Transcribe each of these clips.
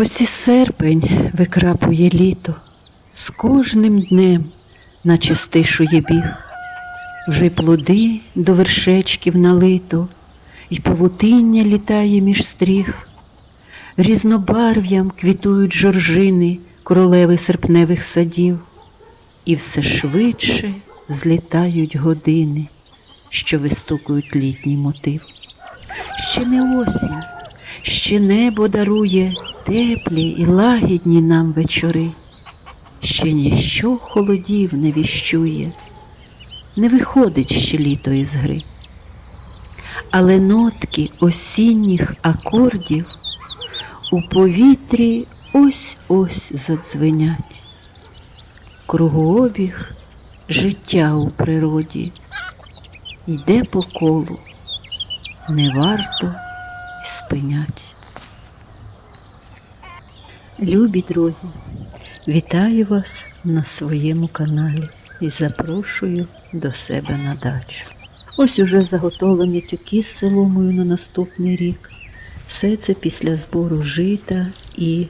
Ось і серпень викрапує літо, з кожним днем, наче стишує біг, вже плоди до вершечків налито, і павутиння літає між стріх, різнобарв'ям квітують жоржини королеви серпневих садів, і все швидше злітають години, що вистукують літній мотив. Ще не осінь, ще небо дарує теплі і лагідні нам вечори, ще ніщо холодів не віщує, не виходить ще літо із гри. Але нотки осінніх акордів у повітрі ось-ось задзвенять. Кругообіг життя у природі йде по колу, не варто й спинять. Любі друзі, вітаю вас на своєму каналі і запрошую до себе на дачу. Ось уже заготовлені тюки з соломою на наступний рік. Все це після збору жита і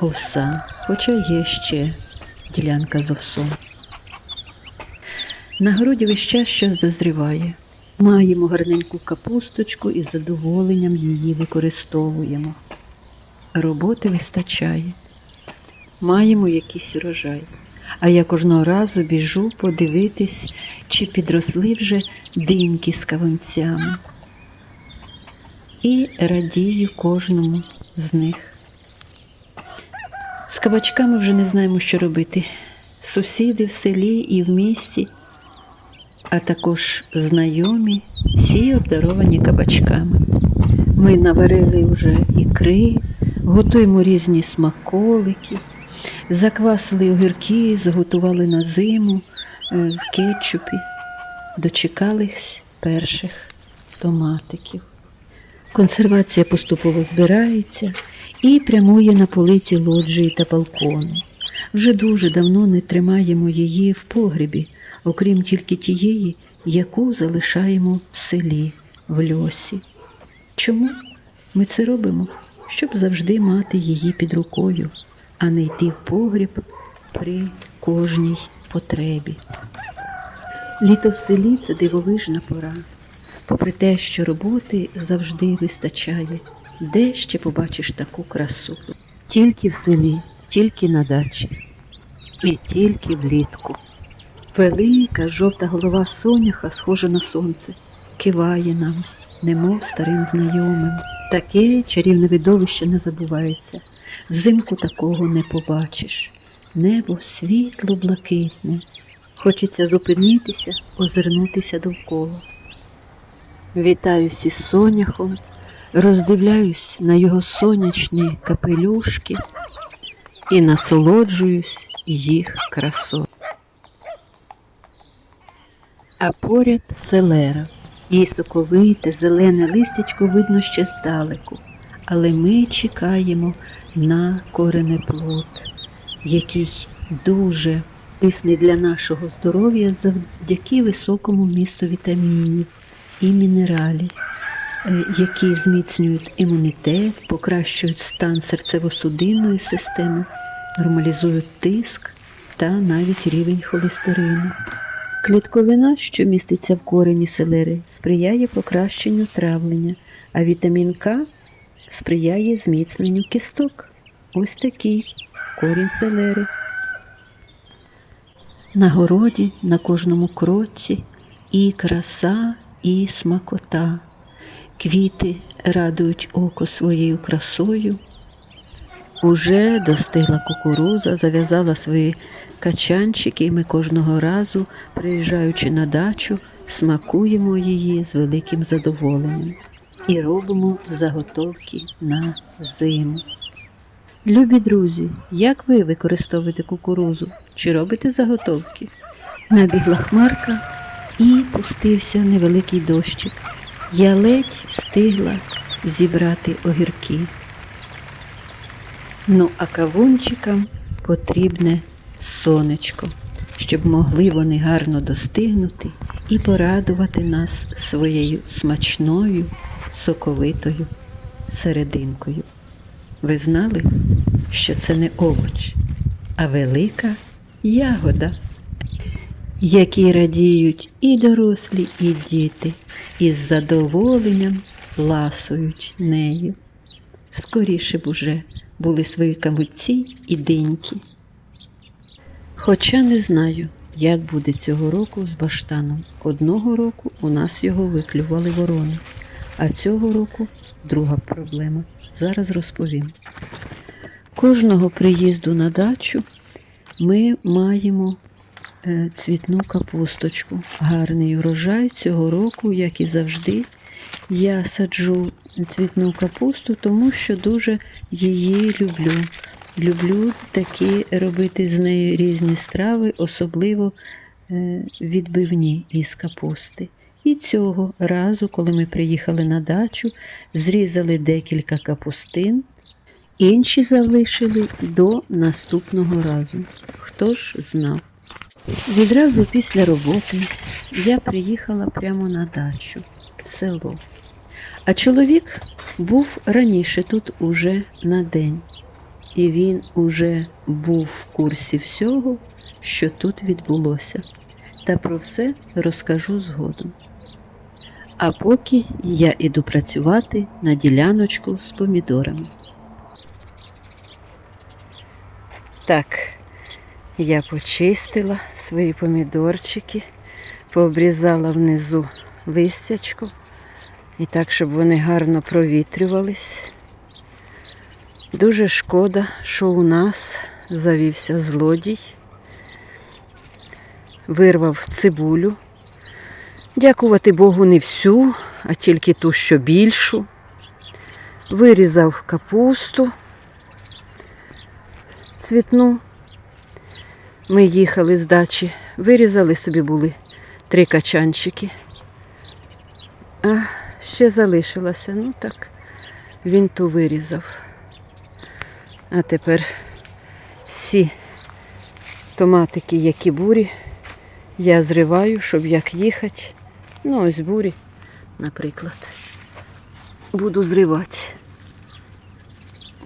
овса, хоча є ще ділянка з овсом. На городі весь час щось дозріває. Маємо гарненьку капусточку і з задоволенням її використовуємо. Роботи вистачає. Маємо якийсь урожай. А я кожного разу біжу подивитись, чи підросли вже диньки з кавунцями. І радію кожному з них. З кабачками вже не знаємо, що робити. Сусіди в селі і в місті, а також знайомі, всі обдаровані кабачками. Ми наварили вже ікри, готуємо різні смаколики, заквасили огірки, заготували на зиму е, в кетчупі, дочекались перших томатиків. Консервація поступово збирається і прямує на полиці лоджії та балкону. Вже дуже давно не тримаємо її в погребі, окрім тільки тієї, яку залишаємо в селі, в льосі. Чому ми це робимо? Щоб завжди мати її під рукою, а не йти в погріб при кожній потребі. Літо в селі це дивовижна пора. Попри те, що роботи завжди вистачає, де ще побачиш таку красу? Тільки в селі, тільки на дачі і тільки влітку. Велика жовта голова соняха, схожа на сонце, киває нам, немов старим знайомим. Таке чарівне видовище не забувається. Взимку такого не побачиш. Небо світло блакитне. Хочеться зупинитися, озирнутися довкола. Вітаюсь із соняхом, роздивляюсь на його сонячні капелюшки і насолоджуюсь їх красою. А поряд селера. Її соковите, зелене листячко видно ще здалеку, але ми чекаємо на коренеплод, який дуже корисний для нашого здоров'я завдяки високому місту вітамінів і мінералів, е, які зміцнюють імунітет, покращують стан серцево-судинної системи, нормалізують тиск та навіть рівень холестерину. Клітковина, що міститься в корені селери, сприяє покращенню травлення, а вітамін К сприяє зміцненню кісток. Ось такий корінь селери. На городі, на кожному кроці і краса, і смакота. Квіти радують око своєю красою. Уже достигла кукуруза, зав'язала свої качанчики, і ми кожного разу, приїжджаючи на дачу, смакуємо її з великим задоволенням і робимо заготовки на зиму. Любі друзі, як ви використовуєте кукурузу? Чи робите заготовки? Набігла хмарка і пустився невеликий дощик. Я ледь встигла зібрати огірки. Ну, а кавунчикам потрібне сонечко, щоб могли вони гарно достигнути і порадувати нас своєю смачною, соковитою серединкою. Ви знали, що це не овоч, а велика ягода, які радіють і дорослі, і діти, і з задоволенням ласують нею. Скоріше б уже були свої камуці і диньки. Хоча не знаю, як буде цього року з баштаном. Одного року у нас його виклювали ворони, а цього року друга проблема. Зараз розповім. Кожного приїзду на дачу ми маємо е, цвітну капусточку. Гарний урожай цього року, як і завжди. Я саджу цвітну капусту, тому що дуже її люблю. Люблю такі робити з нею різні страви, особливо е, відбивні із капусти. І цього разу, коли ми приїхали на дачу, зрізали декілька капустин, інші залишили до наступного разу. Хто ж знав? Відразу після роботи я приїхала прямо на дачу, в село. А чоловік був раніше тут уже на день, і він уже був в курсі всього, що тут відбулося. Та про все розкажу згодом. А поки я іду працювати на діляночку з помідорами. Так, я почистила свої помідорчики, пообрізала внизу листячко. І так, щоб вони гарно провітрювались. Дуже шкода, що у нас завівся злодій, вирвав цибулю. Дякувати Богу, не всю, а тільки ту, що більшу. Вирізав капусту цвітну. Ми їхали з дачі, вирізали собі були три качанчики. А ще залишилося. Ну так, він ту вирізав. А тепер всі томатики, які бурі, я зриваю, щоб як їхати. Ну, ось бурі, наприклад. Буду зривати.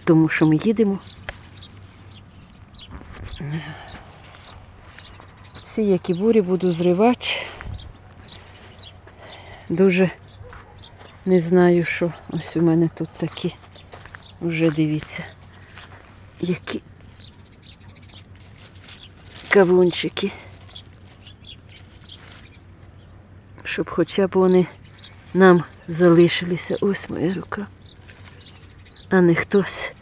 Тому що ми їдемо. Всі, які бурі, буду зривати. Дуже не знаю, що. Ось у мене тут такі. Вже дивіться, які кавунчики. Щоб хоча б вони нам залишилися. Ось моя рука. А не хтось,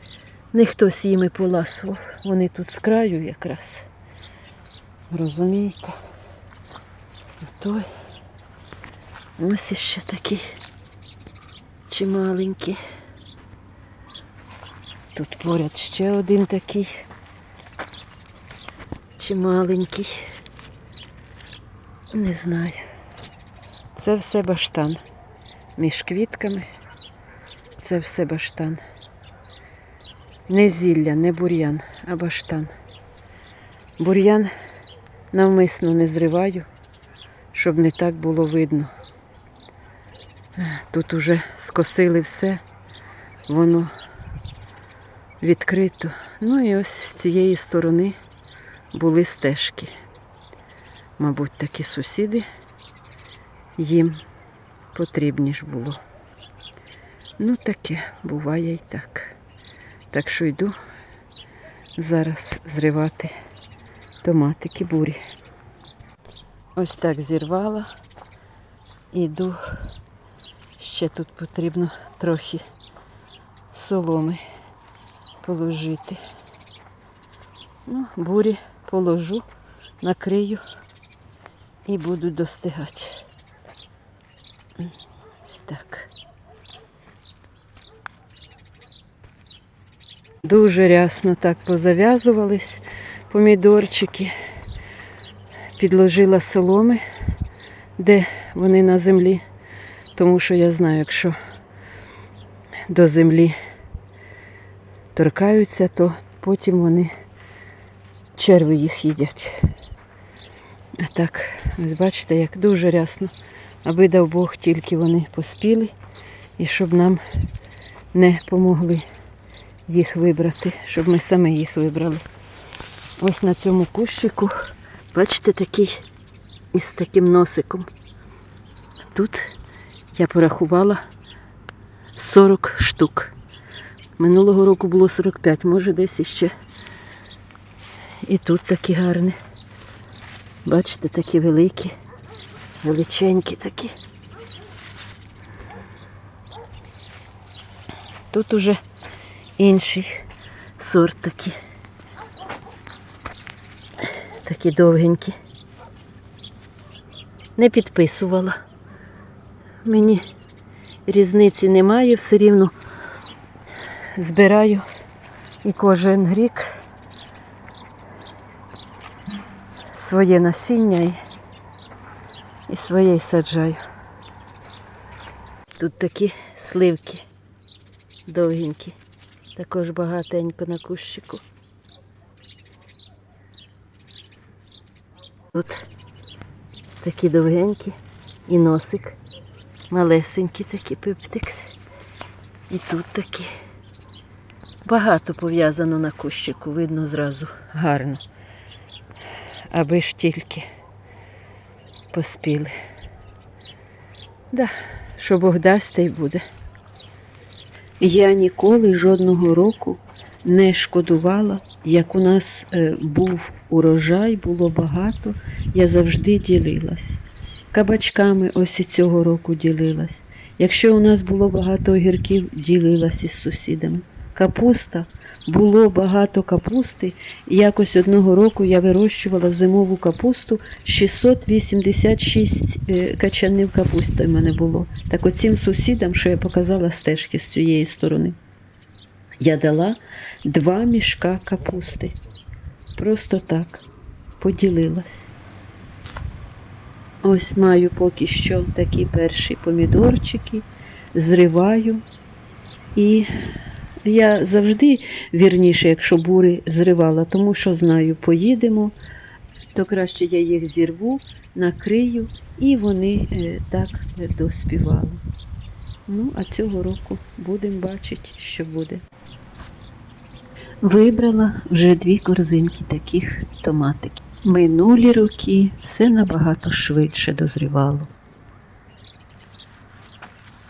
не хтось їми поласував. Вони тут з краю якраз. Розумієте? Той. Ось іще такий чималенький. Тут поряд ще один такий чималенький. Не знаю. Це все баштан. Між квітками це все баштан. Не зілля, не бур'ян, а баштан. Бур'ян навмисно не зриваю, щоб не так було видно. Тут уже скосили все, воно відкрито. Ну і ось з цієї сторони були стежки. Мабуть, такі сусіди їм потрібні ж було. Ну, таке буває і так. Так що йду зараз зривати томатики бурі. Ось так зірвала. Іду. Ще тут потрібно трохи соломи положити. Ну, бурі положу, накрию і буду достигати. Так. Дуже рясно так позав'язувались помідорчики. Підложила соломи, де вони на землі, тому що я знаю, якщо до землі торкаються, то потім вони черви їх їдять. А так, ось бачите, як дуже рясно, аби дав Бог тільки вони поспіли і щоб нам не помогли їх вибрати, щоб ми самі їх вибрали. Ось на цьому кущику, бачите, такий із таким носиком. Тут я порахувала 40 штук. Минулого року було 45, може десь іще. І тут такі гарні. Бачите, такі великі, величенькі такі. Тут уже інший сорт такий. Такі довгенькі. Не підписувала. Мені різниці немає, все рівно збираю і кожен рік своє насіння і, своє й саджаю. Тут такі сливки довгенькі, також багатенько на кущику. Тут такі довгенькі і носик, малесенький такий пиптик. І тут такі. Багато пов'язано на кущику, видно зразу гарно. Аби ж тільки поспіли. Да, що Бог дасть, та й буде. Я ніколи жодного року не шкодувала, як у нас е, був урожай, було багато, я завжди ділилась. Кабачками ось і цього року ділилась. Якщо у нас було багато огірків, ділилась із сусідами. Капуста, було багато капусти. І якось одного року я вирощувала зимову капусту 686 е, качанів капусти в мене було. Так оцім сусідам, що я показала стежки з цієї сторони, я дала два мішка капусти. Просто так поділилась. Ось маю поки що такі перші помідорчики, зриваю. І я завжди вірніше, якщо бури зривала, тому що знаю, поїдемо, то краще я їх зірву, накрию і вони е, так е, доспівали. Ну, а цього року будемо бачити, що буде. Вибрала вже дві корзинки таких томатиків. Минулі роки все набагато швидше дозрівало.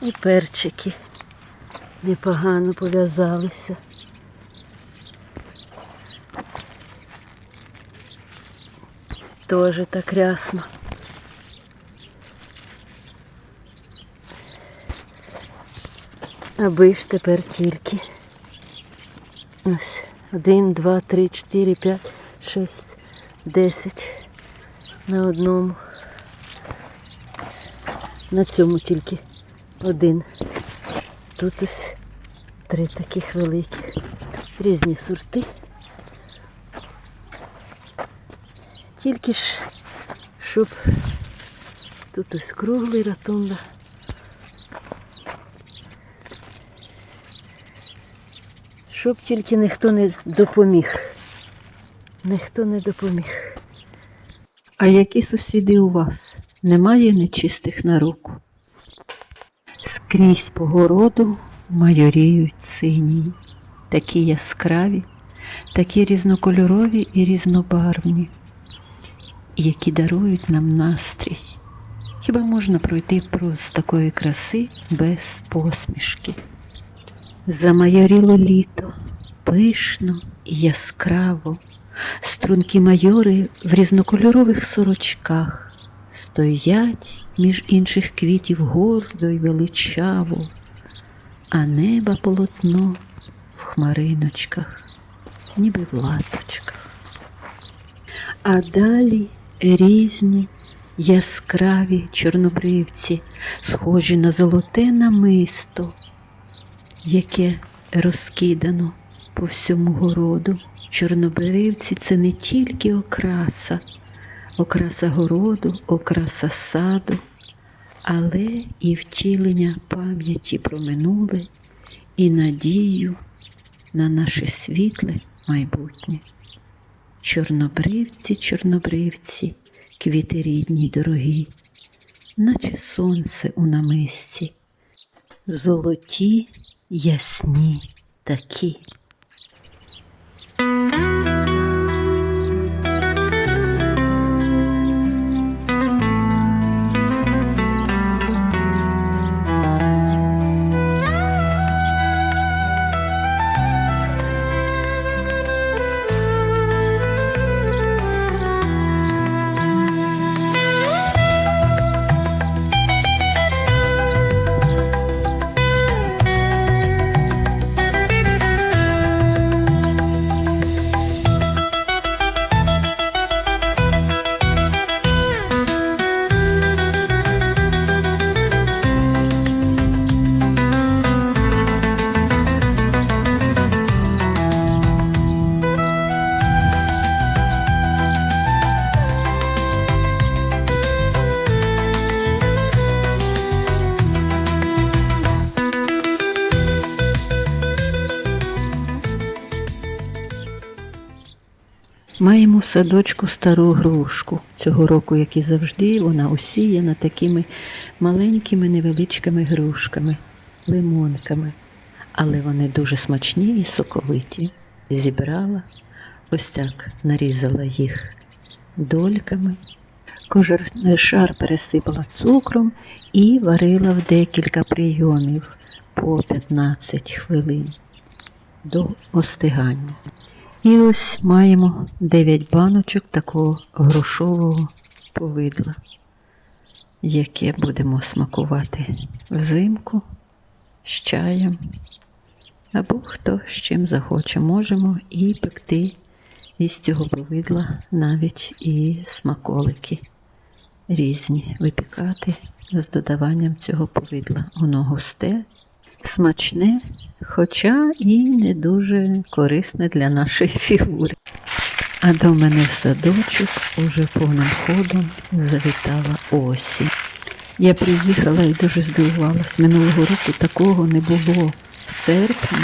І перчики непогано пов'язалися. Тоже так рясно. Аби ж тепер тільки. Ось один, два, три, чотири, п'ять, шість, десять на одному. На цьому тільки один. Тут ось три таких великих. Різні сорти. Тільки ж, щоб тут ось круглий ротунда. Щоб тільки ніхто не допоміг. Ніхто не допоміг. А які сусіди у вас? Немає нечистих на руку? Скрізь по городу майоріють сині, такі яскраві, такі різнокольорові і різнобарвні, які дарують нам настрій. Хіба можна пройти повз такої краси без посмішки? Замайоріло літо, пишно і яскраво, струнки майори в різнокольорових сорочках стоять між інших квітів гордо й величаво, а неба полотно в хмариночках, ніби в латочках. А далі різні яскраві чорнобривці, схожі на золоте намисто, яке розкидано по всьому городу. Чорнобривці це не тільки окраса, окраса городу, окраса саду, але і втілення пам'яті про минуле і надію на наше світле майбутнє. Чорнобривці, чорнобривці, квіти рідні дорогі, наче сонце у намисті, золоті, ясні такі. Маємо в садочку стару грушку. Цього року, як і завжди, вона усіяна такими маленькими невеличкими грушками, лимонками. Але вони дуже смачні і соковиті. Зібрала, ось так нарізала їх дольками. Кожен шар пересипала цукром і варила в декілька прийомів по 15 хвилин до остигання. І ось маємо 9 баночок такого грушового повидла, яке будемо смакувати взимку з чаєм, або хто з чим захоче. Можемо і пекти із цього повидла навіть і смаколики різні випікати з додаванням цього повидла. Воно густе, смачне, хоча і не дуже корисне для нашої фігури. А до мене в садочок уже повним ходом завітала осінь. Я приїхала і дуже здивувалась. Минулого року такого не було. Серпня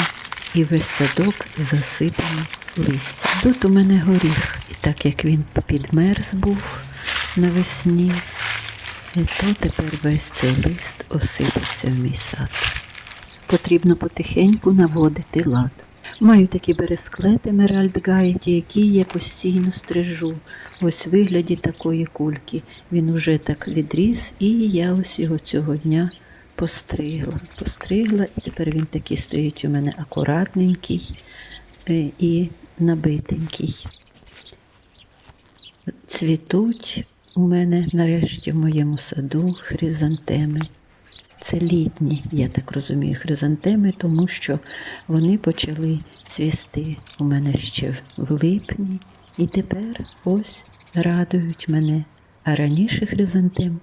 і весь садок засипаний листям. Тут у мене горіх, і так як він підмерз був навесні, то тепер весь цей лист осипався в мій сад. Потрібно потихеньку наводити лад. Маю такі бересклети Меральд Гайті, які я постійно стрижу. Ось в вигляді такої кульки. Він уже так відріс, і я ось його цього дня постригла. Постригла, і тепер він такий стоїть у мене акуратненький е, і набитенький. Цвітуть у мене нарешті в моєму саду хризантеми. Це літні, я так розумію, хризантеми, тому що вони почали цвісти у мене ще в липні. І тепер ось радують мене. А раніше хризантем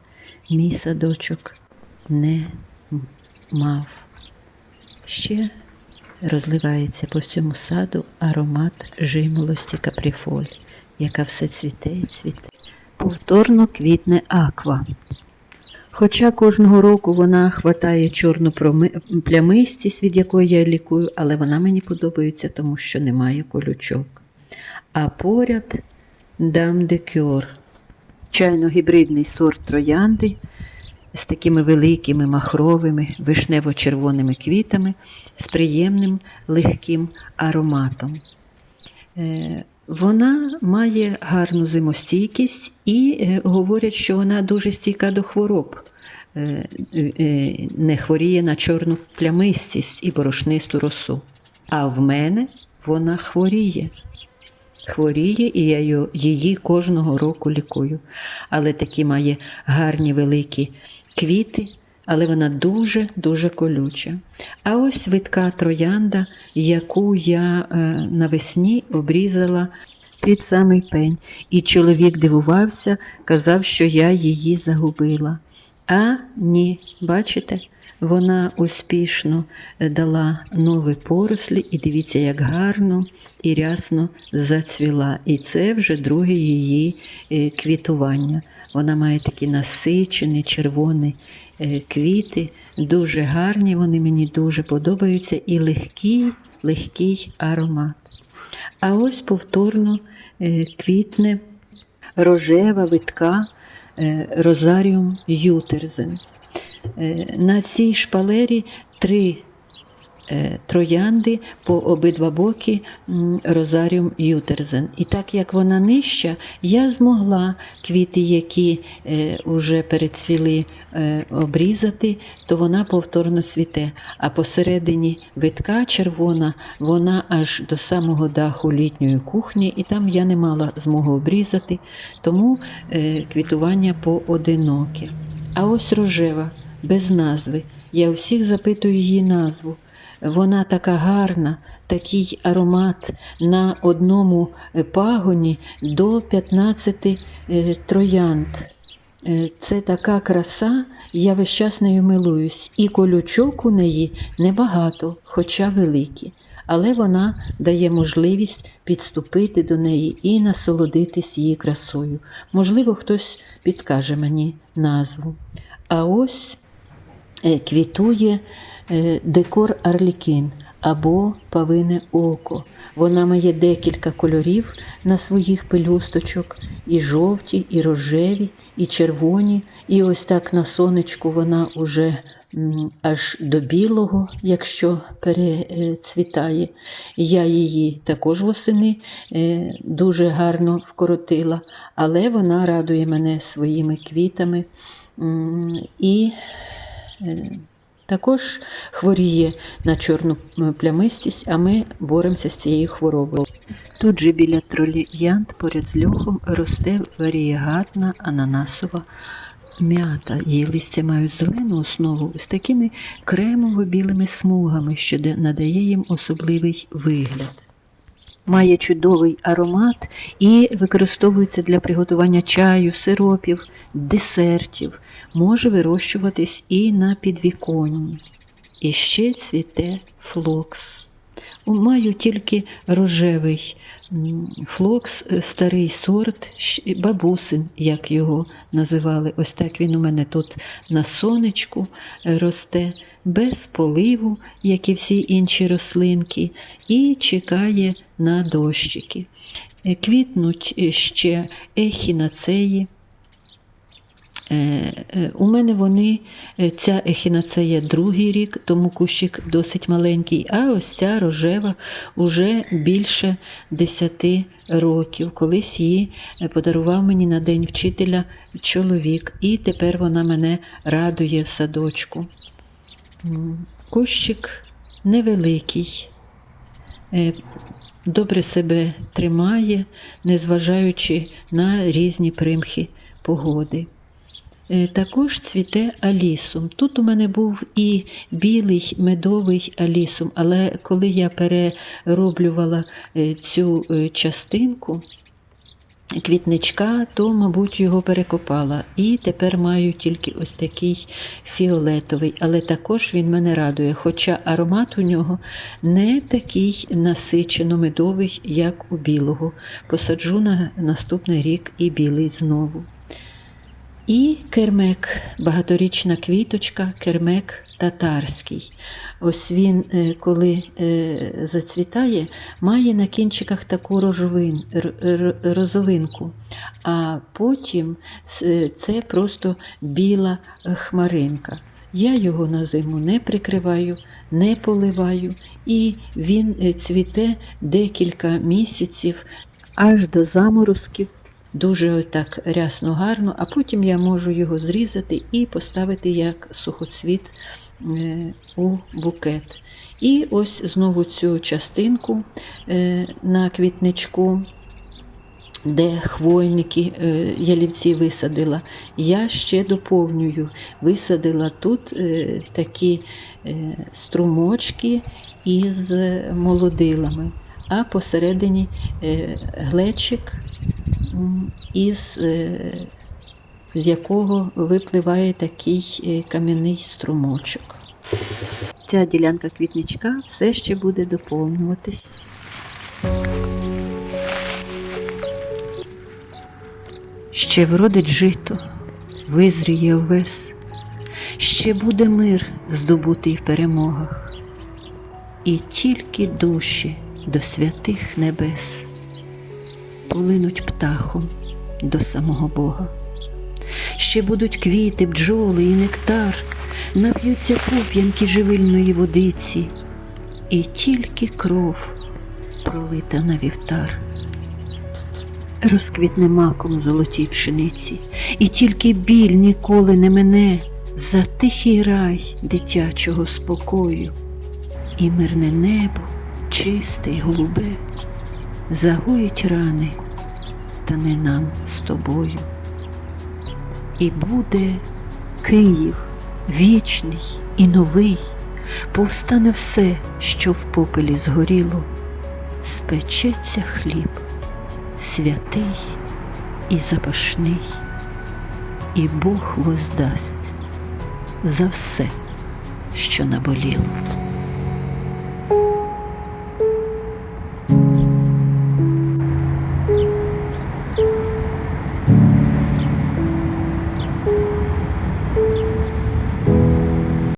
мій садочок не мав. Ще розливається по всьому саду аромат жимолості капріфоль, яка все цвіте і цвіте. Повторно квітне аква. Хоча кожного року вона хватає чорну плямистість, від якої я лікую, але вона мені подобається, тому що немає колючок. А поряд дам де чайно-гібридний сорт троянди з такими великими махровими вишнево-червоними квітами, з приємним легким ароматом. Вона має гарну зимостійкість і е, говорять, що вона дуже стійка до хвороб. Е, е, Не хворіє на чорну плямистість і борошнисту росу. А в мене вона хворіє. Хворіє, і я її кожного року лікую. Але такі має гарні великі квіти, але вона дуже-дуже колюча. А ось витка троянда, яку я е, навесні обрізала під самий пень. І чоловік дивувався, казав, що я її загубила. А ні, бачите, вона успішно е, дала нові порослі, і дивіться, як гарно і рясно зацвіла. І це вже друге її е, квітування. Вона має такі насичені червоні е, квіти, дуже гарні, вони мені дуже подобаються, і легкий, легкий аромат. А ось повторно е, квітне рожева витка е, Розаріум Ютерзен. Е, На цій шпалері три е, троянди по обидва боки розаріум ютерзен. І так як вона нижча, я змогла квіти, які е, вже перецвіли, е, обрізати, то вона повторно цвіте. А посередині витка червона, вона аж до самого даху літньої кухні, і там я не мала змоги обрізати, тому е, квітування поодиноке. А ось рожева, без назви. Я у всіх запитую її назву. Вона така гарна, такий аромат на одному пагоні до 15 е, троянд. Е, Це така краса, я весь час нею милуюсь, і колючок у неї небагато, хоча великі, але вона дає можливість підступити до неї і насолодитись її красою. Можливо, хтось підкаже мені назву. А ось е, квітує декор Арлікін або павине око. Вона має декілька кольорів на своїх пелюсточок, і жовті, і рожеві, і червоні. І ось так на сонечку вона уже аж до білого, якщо перецвітає. Я її також восени е, дуже гарно вкоротила, але вона радує мене своїми квітами. І е, також хворіє на чорну плямистість, а ми боремося з цією хворобою. Тут же біля троліянд поряд з льохом росте варієгатна ананасова м'ята. Її листя мають зелену основу з такими кремово-білими смугами, що надає їм особливий вигляд. Має чудовий аромат і використовується для приготування чаю, сиропів, десертів, може вирощуватись і на підвіконні. І ще цвіте флокс. Маю тільки рожевий флокс, е, старий сорт, бабусин, як його називали. Ось так він у мене тут на сонечку е, росте, без поливу, як і всі інші рослинки, і чекає на дощики. Е, Квітнуть ще ехінацеї. Е, е, У мене вони, е, ця ехінацея другий рік, тому кущик досить маленький, а ось ця рожева уже більше 10 років. Колись її подарував мені на день вчителя чоловік, і тепер вона мене радує в садочку. Кущик невеликий, добре себе тримає, незважаючи на різні примхи погоди. Е, Також цвіте алісум. Тут у мене був і білий медовий алісум, але коли я перероблювала е, цю е, частинку квітничка, то, мабуть, його перекопала. І тепер маю тільки ось такий фіолетовий, але також він мене радує, хоча аромат у нього не такий насичено медовий, як у білого. Посаджу на наступний рік і білий знову. І кермек, багаторічна квіточка, кермек татарський. Ось він, е, коли е, зацвітає, має на кінчиках таку рожовин, розовинку, а потім це просто біла е, хмаринка. Я його на зиму не прикриваю, не поливаю, і він е, цвіте декілька місяців аж до заморозків. Дуже так рясно гарно, а потім я можу його зрізати і поставити як сухоцвіт е, у букет. І ось знову цю частинку е, на квітничку, де хвойники е, ялівці висадила, я ще доповнюю. Висадила тут такі струмочки із молодилами, а посередині глечик із е, з якого випливає такий е, кам'яний струмочок. Ця ділянка квітничка все ще буде доповнюватись. Ще вродить жито, визріє овес, ще буде мир здобутий в перемогах, і тільки душі до святих небес полинуть птахом до самого Бога. Ще будуть квіти, бджоли і нектар, нап'ються пуп'янки живильної водиці, і тільки кров пролита на вівтар. Розквітне маком золотій пшениці, і тільки біль ніколи не мене за тихий рай дитячого спокою, і мирне небо, чисте й голубе, загоїть рани, та не нам з тобою. І буде Київ вічний і новий, повстане все, що в попелі згоріло, спечеться хліб, святий і запашний, і Бог воздасть за все, що наболіло.